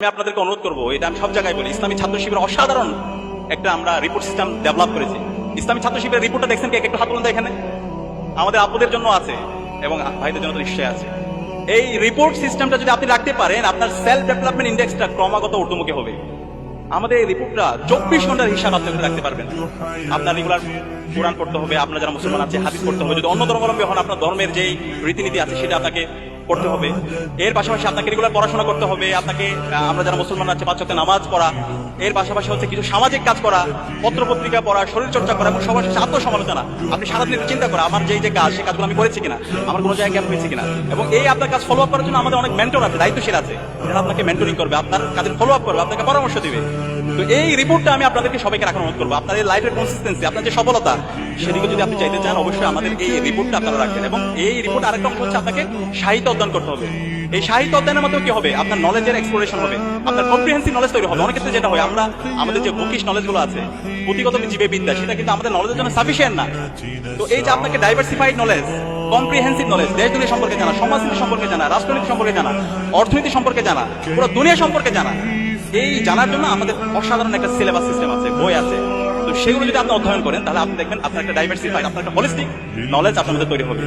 আমি আপনাদেরকে অনুরোধ করব, এটা আমি সব জায়গায় বলি, ইসলামী ছাত্র শিবির অসাধারণ একটা আমরা রিপোর্ট সিস্টেম ডেভেলপ করেছি। ইসলামী ছাত্র শিবিরের রিপোর্টটা দেখছেন কি? একটু হাত তুলুন এখানে। আমাদের আপুদের জন্য আছে এবং ভাইদের জন্য তো নিশ্চয়ই আছে। এই রিপোর্ট সিস্টেমটা যদি আপনি রাখতে পারেন, আপনার সেলফ ডেভেলপমেন্ট ইন্ডেক্সটা ক্রমাগত ঊর্ধ্বমুখী হবে। আমাদের এই রিপোর্টটা চব্বিশ ঘণ্টার হিসাব আপনি রাখতে পারবেন। আপনার রেগুলার কোরআন পড়তে হবে, আপনার যারা মুসলমান আছে, হাদিস পড়তে হবে। যদি অন্য ধর্মাবলম্বী হন, আপনার ধর্মের যেই রীতিনীতি আছে, সেটা আপনাকে পড়তে হবে। এর পাশাপাশি আপনাকে রেগুলার পড়াশোনা করতে হবে, আপনাকে আমরা যারা মুসলমান আছে ওয়াক্ত নামাজ পড়া, এর পাশাপাশি হচ্ছে কিছু সামাজিক কাজ করা পত্র পত্রিকা পড়া শরীর চর্চা করা এবং সবার শেষে আত্মসমালোচনা। আপনি সারাদিন চিন্তা করা আমার যেই যে কাজ সেই কাজগুলো আমি করেছি কিনা, আমার কোনো জায়গায় গ্যাপ হয়েছে কিনা। এবং এই আপনার কাজ ফলো আপ করার জন্য আমাদের অনেক মেন্টর আছে, দায়িত্বশীল আছে। যারা আপনাকে মেন্টরিং করবে, আপনার কাজের ফলো আপ করবে, আপনাকে পরামর্শ দিবে। তো এই রিপোর্টটা আমি আপনাদেরকে সবাইকে রাখার অনুরোধ করব। আপনার এই লাইফের কনসিস্টেন্সি আপনার যে সফলতা সেদিকে যদি আপনি চাইতে চান, অবশ্যই আমাদের এই রিপোর্টটা আপনারা রাখবেন এবং এই রিপোর্ট আরেকটা অংশ হচ্ছে আপনাকে সাহিত্য অধ্যয়ন করতে হবে। এই সাহিত্য অধ্যয়নের মাধ্যমে কি হবে? আপনার নলেজের এক্সপ্লোরেশন হবে, আপনার কম্প্রিহেন্সিভ নলেজ তৈরি হবে। অনেক ক্ষেত্রে যেটা হয়, আমরা আমাদের যে বুকিশ নলেজগুলো আছে, পুঁথিগত জীবে বিদ্যা সেটা কিন্তু আমাদের নলেজের জন্য সাফিসিয়েন্ট না। তো এই যে আপনাকে ডাইভার্সিফাইড নলেজ কম্প্রিহেন্সিভ নলেজ দেশ, দুনিয়া সম্পর্কে জানা, সমাজনীতি সম্পর্কে জানা রাজনীতি সম্পর্কে জানা, অর্থনীতি সম্পর্কে জানা, পুরো দুনিয়া সম্পর্কে জানা, এই জানার জন্য আমাদের অসাধারণ একটা সিলেবাস সিস্টেম আছে, বই আছে। সেগুলো যদি আপনি অধ্যয়ন করেন, তাহলে আপনি দেখবেন আপনার একটা ডাইভার্সিফাইড আপনার একটা হোলিস্টিক নলেজ আপনার মধ্যে তৈরি হবে।